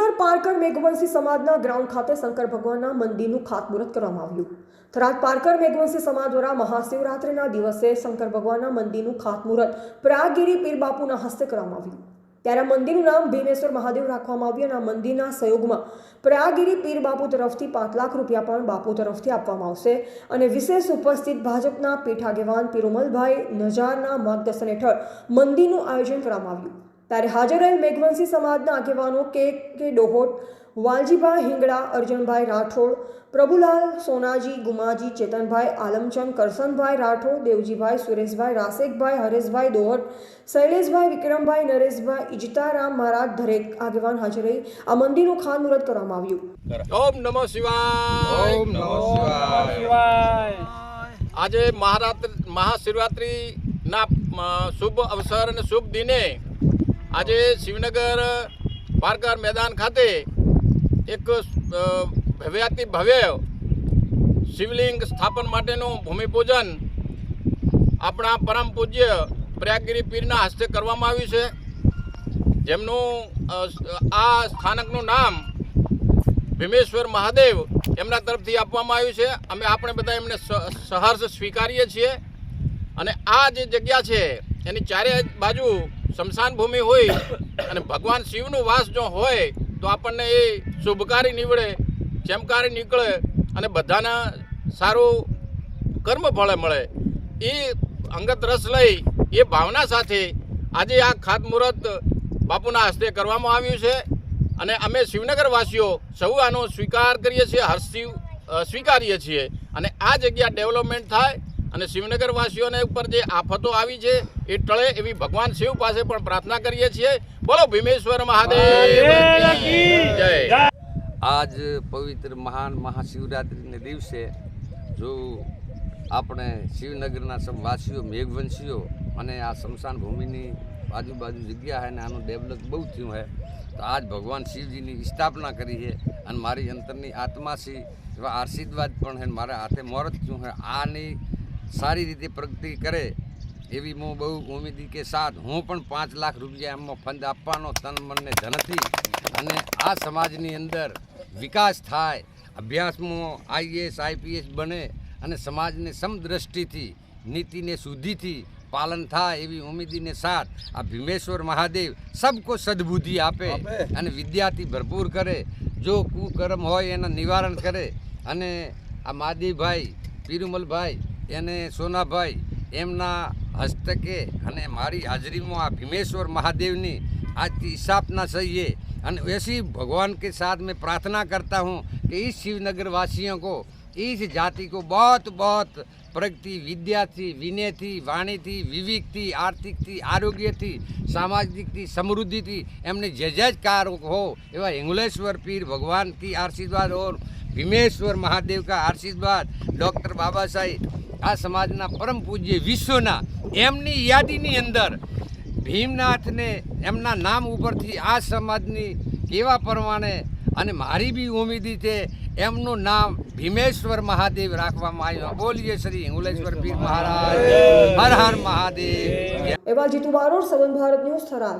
થરાદ પારકર મેઘવંશી સમાજના ગ્રાઉન્ડ ખાતે શંકર ભગવાનના મંદિરનું ખાતમુહૂર્ત કરવામાં આવ્યું. થરાદ પારકર મેઘવંશી સમાજ દ્વારા મહાશિવરાત્રિના દિવસે શંકર ભગવાનના મંદિરનું ખાતમુહૂર્ત પ્રયાગગીરી પીરબાપુના હસ્તે કરવામાં આવ્યું. ત્યારે મંદિરનું નામ ભીમેશ્વર મહાદેવ રાખવામાં આવ્યું અને આ મંદિરના સહયોગમાં પ્રયાગીરી પીર બાપુ તરફથી પાંચ લાખ રૂપિયા પણ બાપુ તરફથી આપવામાં આવશે અને વિશેષ ઉપસ્થિત ભાજપના પીઠ આગેવાન પિરુમલભાઈ નજારના માર્ગદર્શન હેઠળ મંદિરનું આયોજન કરવામાં આવ્યું. ત્યારે હાજર રહેલ મેઘવંશી સમાજના આગેવાનો કે કે ડોહોટ વાલજીભાઈ હિંગડા અર્જુનભાઈ રાઠોડ પ્રભુલાલ સોનાજી ગુમાજી ચેતનભાઈ આલમચંદ કરસનભાઈ રાઠોડ દેવજીભાઈ સુરેશભાઈ રાસેકભાઈ હરેશભાઈ દોહટ શૈલેષભાઈ વિક્રમભાઈ નરેશભાઈ ઇજતારામ મહારાજ દરેક આગેવાન હાજર રહી. આ મંદિરનું ખાતમુહૂર્ત કરવામાં આવ્યું. ઓમ નમો શિવાય. ઓમ નમો શિવાય. આજે મહારાત્રિ મહાશિવરાત્રિના શુભ અવસર અને શુભ દિને આજે શિવનગર પારકર મેદાન ખાતે એક ભવ્યાતિ ભવ્ય શિવલિંગ સ્થાપન માટેનું ભૂમિપૂજન આપણા પરમ પૂજ્ય પ્રયાગગીરી પીરના હસ્તે કરવામાં આવ્યું છે. જેમનું આ સ્થાનકનું નામ ભીમેશ્વર મહાદેવ એમના તરફથી આપવામાં આવ્યું છે. અમે આપણે બધા એમને સહર્ષ સ્વીકારીએ છીએ. અને આ જે જગ્યા છે, એની ચારે બાજુ શમશાન ભૂમિ હોય અને ભગવાન શિવનું વાસ જો હોય તો આપણને એ શુભકારી નીવડે ચમકારી નીકળે અને બધાના સારું કર્મ ફળે મળે. એ અંગત રસ લઈ, એ ભાવના સાથે આજે આ ખાતમુહૂર્ત બાપુના હસ્તે કરવામાં આવ્યું છે અને અમે શિવનગરવાસીઓ સૌ આનો સ્વીકાર કરીએ છીએ હર્ષિવ સ્વીકારીએ છીએ. અને આ જગ્યા ડેવલપમેન્ટ થાય અને શિવનગરવાસીઓને ઉપર જે આફતો આવી છે એ ટળે એવી ભગવાન શિવ પાસે પણ પ્રાર્થના કરીએ છીએ. બોલો ભીમેશ્વર મહાદેવ. જય. આજ પવિત્ર મહાન મહાશિવરાત્રિને દિવસે જો આપણે શિવનગરના વાસીઓ મેઘવંશીઓ અને આ સ્મશાન ભૂમિની આજુબાજુ જગ્યા છે ને આનું ડેવલપ બહુ થયું છે તો આજ ભગવાન શિવજીની સ્થાપના કરી છે અને મારી અંતરની આત્માથી એવા આશીર્વાદ પણ છે ને મારા હાથે મોરત થયું છે આની સારી રીતે પ્રગતિ કરે એવી હું બહુ ઉમેદી કે સાથ હું પણ પાંચ લાખ રૂપિયા એમાં ફંડ આપવાનો તન મનને ધનથી અને આ સમાજની અંદર વિકાસ થાય અભ્યાસમાં આઈએએસ આઈપીએસ બને અને સમાજને સમદ્રષ્ટિથી નીતિને શુદ્ધિથી પાલન થાય એવી ઉમેદીને સાથ આ ભીમેશ્વર મહાદેવ સબકો સદબુદ્ધિ આપે અને વિદ્યાથી ભરપૂર કરે. જો કુકર્મ હોય એના નિવારણ કરે. અને આ માદીભાઈ પીરુમલભાઈ એને સોનાભાઈ, એમના હસ્તકે અને મારી હાજરીમાં આ ભીમેશ્વર મહાદેવની આજથી ઈશાપના સહીએ અને वैसी ભગવાન કે સાથ મેં પ્રાર્થના કરતા હું कि इस शिवनगर वासियों को इस जाति को बहुत बहुत प्रगति विद्या थी विनय थी वाणी थी विवेक એમને જે જે કાર્યો હો એવા હિંગલેશ્વર પીર ભગવાન કી આશીર્વાદ ઓર ભીમેશ્વર મહાદેવ કા આશીર્વાદ. ડૉક્ટર બાબા સાહેબ આ સમાજના પરમ પૂજ્ય વિશ્વના એમની યાદીની અંદર ભીમનાથને એમના નામ ઉપરથી આ સમાજની કેવા પ્રમાણે અને મારી બી ઉમેદી છે એમનું નામ ભીમેશ્વર મહાદેવ રાખવામાં આવ્યું. બોલીએ શ્રી હિંગલેશ્વર પીર મહારાજ. હર હર મહાદેવ. એવા જીતુ બારોડ સંબંધ ભારત ન્યૂઝ થરાદ.